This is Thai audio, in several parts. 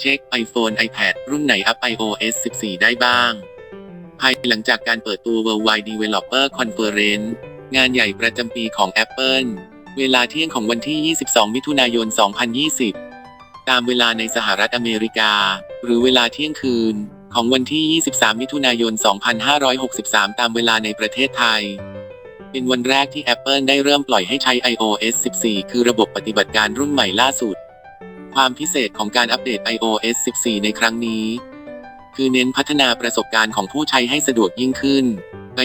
เช็ค iPhone iPad รุ่นไหนอัพ iOS 14 ได้บ้าง ภายหลังจากการเปิดตัว Worldwide Developer Conference งานใหญ่ประจำปีของ Apple เวลาเที่ยงของวันที่ 22 มิถุนายน 2020 ตามเวลาในสหรัฐอเมริกา หรือเวลาเที่ยงคืน ของวันที่ 23 มิถุนายน 2563 ตามเวลาในประเทศไทย เป็นวันแรกที่ Apple ได้เริ่มปล่อยให้ใช้ iOS 14 คือระบบปฏิบัติการรุ่นใหม่ล่าสุด ความพิเศษของการอัปเดต iOS 14 ในครั้งนี้ คือเน้นพัฒนาประสบการณ์ของผู้ใช้ให้สะดวกยิ่งขึ้น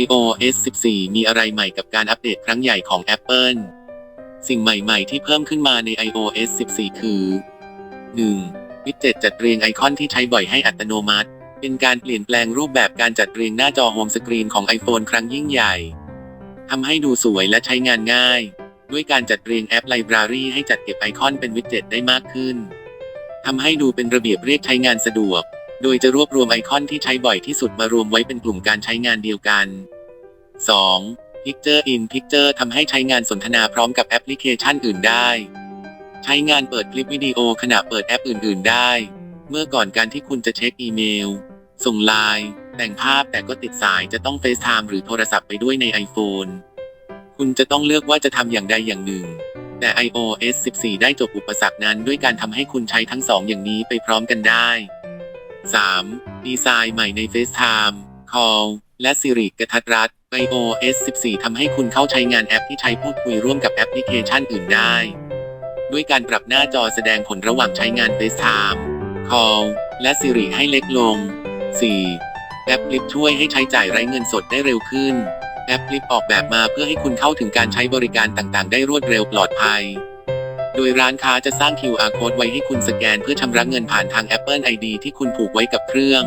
iOS 14 มีอะไรใหม่กับการอัปเดตครั้งใหญ่ของ Apple สิ่งใหม่ ๆ ที่เพิ่มขึ้นมาใน iOS 14 คือ 1. วิดเจ็ตจัดเรียงไอคอนที่ใช้บ่อยให้อัตโนมัติ เป็นการเปลี่ยนแปลงรูปแบบการจัดเรียงหน้าจอโฮมสกรีนของ iPhone ครั้งยิ่งใหญ่ทำให้ดูสวยและใช้งานง่าย ด้วยการจัดเรียงแอปไลบรารีให้จัดเก็บไอคอนเป็นวิดเจ็ตได้มากขึ้นทำให้ดูเป็นระเบียบเรียกใช้งานสะดวก โดยจะรวบรวมไอคอนที่ใช้บ่อยที่สุดมารวมไว้เป็นกลุ่มการใช้งานเดียวกัน 2. Picture in Picture ทำให้ใช้งานสนทนาพร้อมกับแอปพลิเคชันอื่นได้ ใช้งานเปิดคลิปวิดีโอขณะเปิดแอปอื่น ๆ ได้ เมื่อก่อนการที่คุณจะเช็คอีเมล ส่งไลน์แต่งภาพแต่ก็ติดสายจะต้อง FaceTime หรือโทรศัพท์ไปด้วยใน iPhone คุณจะต้องเลือกว่าจะทำอย่างใดอย่างหนึ่ง แต่ iOS 14 ได้จบอุปสรรคนั้นด้วยการทำให้คุณใช้ทั้งสองอย่างนี้ไปพร้อมกันได้ 3. ดีไซน์ใหม่ใน FaceTime Call และ Siri กระทัดรัด iOS 14 ทำให้คุณเข้าใช้งานแอปที่ใช้พูดคุยร่วมกับแอปพลิเคชันอื่นได้ ด้วยการปรับหน้าจอแสดงผลระหว่างใช้งาน FaceTime Call และ Siri ให้เล็กลง 4. แอป Flip ช่วยให้ใช้จ่ายไร้เงินสดได้เร็วขึ้น แอป Flip ออกแบบมาเพื่อให้คุณเข้าถึงการใช้บริการต่างๆ ได้รวดเร็วปลอดภัย โดยร้านค้าจะสร้าง QR code ไว้ให้คุณสแกนเพื่อชำระเงินผ่านทาง Apple ID ที่คุณผูกไว้กับเครื่อง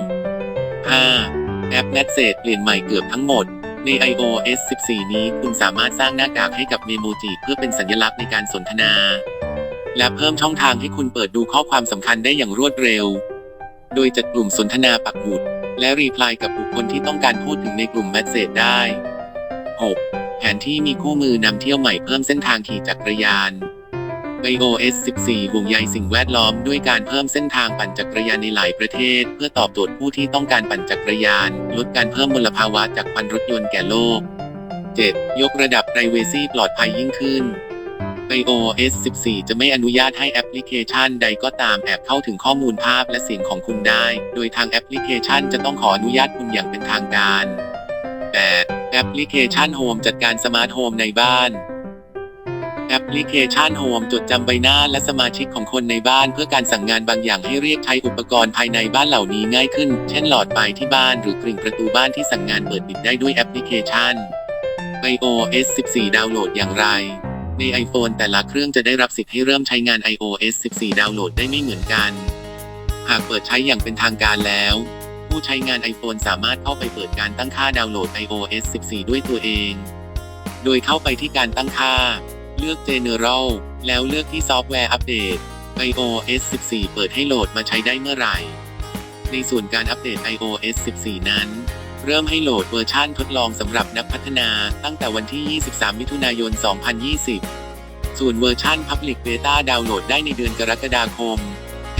5. แอป Message เปลี่ยนใหม่เกือบทั้งหมด ใน iOS 14 นี้คุณสามารถสร้างหน้ากากให้กับเมโมจิเพื่อเป็นสัญลักษณ์ในการสนทนา และเพิ่มช่องทางให้คุณเปิดดูข้อความสำคัญได้อย่างรวดเร็ว โดยจัดกลุ่มสนทนาปักหมุด และรีพลายกับบุคคลที่ต้องการพูดถึงในกลุ่ม Message ได้ 6. แผนที่มีคู่มือนำเที่ยวใหม่เพิ่มเส้นทางขี่จักรยาน iOS 14 ห่วงใยสิ่งแวดล้อมด้วยการเพิ่มเส้นทางปั่นจักรยานในหลายประเทศ เพื่อตอบโจทย์ผู้ที่ต้องการปั่นจักรยาน ลดการเพิ่มมลภาวะจากควันรถยนต์แก่โลก 7. ยกระดับ Privacy ปลอดภัยยิ่งขึ้น iOS 14 จะไม่อนุญาตให้แอปพลิเคชันใดก็ตามแอบเข้าถึงข้อมูลภาพและเสียงของคุณได้ โดยทางแอปพลิเคชันจะต้องขออนุญาตคุณอย่างเป็นทางการ 8. แอปพลิเคชัน Home จัดการสมาร์ทโฮมในบ้าน แอปพลิเคชัน Home จดจำใบหน้าและสมาชิกของคนในบ้าน เพื่อการสั่งงานบางอย่างให้เรียกใช้อุปกรณ์ภายในบ้านเหล่านี้ง่ายขึ้น เช่นหลอดไฟที่บ้านหรือกริ่งประตูบ้านที่สั่งงานเปิดปิดได้ด้วยแอปพลิเคชัน iOS 14 ดาวน์โหลดอย่างไร ใน iPhone แต่ละเครื่องจะได้รับสิทธิ์ให้เริ่มใช้งาน iOS 14 ดาวน์โหลดได้ไม่เหมือนกัน หากเปิดใช้อย่างเป็นทางการแล้ว ผู้ใช้งาน iPhone สามารถเข้าไปเปิดการตั้งค่าดาวน์โหลด iOS 14 ด้วยตัวเอง โดยเข้าไปที่การตั้งค่า เลือก General แล้วเลือกที่ซอฟต์แวร์อัปเดต iOS 14 เปิดให้โหลดมาใช้ได้เมื่อไหร่ ในส่วนการอัปเดต iOS 14 นั้น เริ่มให้โหลดเวอร์ชันทดลองสำหรับนักพัฒนาตั้งแต่วันที่ 23 มิถุนายน 2020 ส่วนเวอร์ชัน Public Beta ดาวน์โหลดได้ในเดือนกรกฎาคม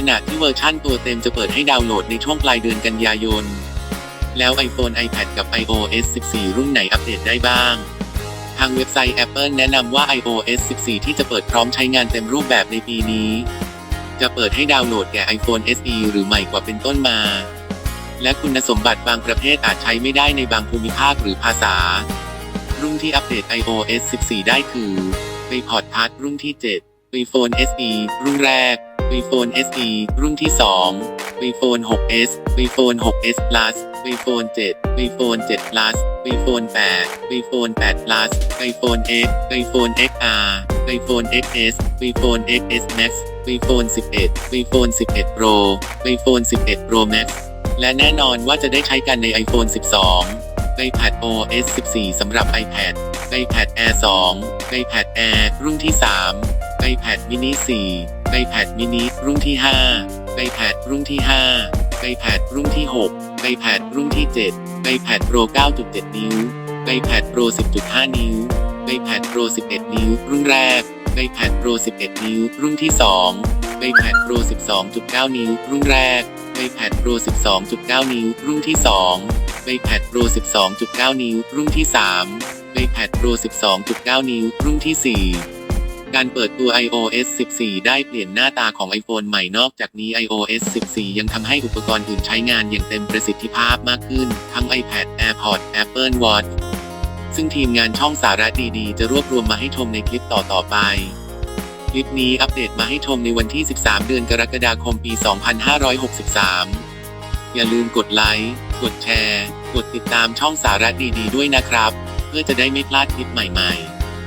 ขณะที่เวอร์ชันตัวเต็มจะเปิดให้ดาวน์โหลดในช่วงปลายเดือนกันยายน แล้ว iPhone iPad กับ iOS 14 รุ่นไหนอัปเดตได้บ้าง ทางเว็บไซต์ Apple แนะนำว่า iOS 14 ที่จะเปิดพร้อมใช้งานเต็มรูปแบบในปีนี้ จะเปิดให้ดาวน์โหลดแก่ iPhone SE หรือใหม่กว่าเป็นต้นมา และคุณสมบัติบางประเภทอาจใช้ไม่ได้ในบางภูมิภาคหรือภาษา รุ่นที่อัปเดต iOS 14 ได้คือ iPod Touch รุ่นที่7 iPhone SE รุ่นแรก iPhone SE รุ่นที่ 2 iPhone 6s iPhone 6s Plus iPhone 7 iPhone 7 Plus iPhone 8 iPhone 8 Plus iPhone X iPhone XR iPhone XS iPhone XS Max iPhone 11 iPhone 11 Pro iPhone 11 Pro Max และแน่นอนว่าจะได้ใช้กันใน iPhone 12 iPad OS 14 สำหรับ iPad iPad Air 2 iPad Air รุ่นที่ 3 iPad mini 4 iPad mini รุ่นที่ 5 iPad รุ่นที่ 5 iPad รุ่นที่ 6 iPad รุ่นที่ 7 iPad Pro 9.7 นิ้ว iPad Pro 10.5 นิ้ว iPad Pro 11 นิ้ว รุ่นแรก iPad Pro 11 นิ้ว รุ่นที่ 2 iPad Pro 12.9 นิ้ว รุ่นแรก iPad Pro 12.9 นิ้ว รุ่นที่ 2 iPad Pro 12.9 นิ้ว รุ่นที่ 3 iPad Pro 12.9 นิ้ว รุ่นที่ 4 การเปิดตัว iOS 14 ได้เปลี่ยนหน้าตาของ iPhone ใหม่นอกจากนี้ iOS 14 ยังทำให้อุปกรณ์อื่นใช้งานอย่างเต็มประสิทธิภาพมากขึ้น ทั้ง iPad AirPods Apple Watch ซึ่งทีมงานช่องสาระดีๆ จะรวบรวมมาให้ชมในคลิปต่อๆไป คลิปนี้อัปเดตมาให้ชมในวันที่ 13 เดือนกรกฎาคมปี 2563 อย่าลืมกดไลค์ กดแชร์ กดติดตามช่องสาระดีๆ ด้วยนะครับ เพื่อจะได้ไม่พลาดคลิปใหม่ ๆ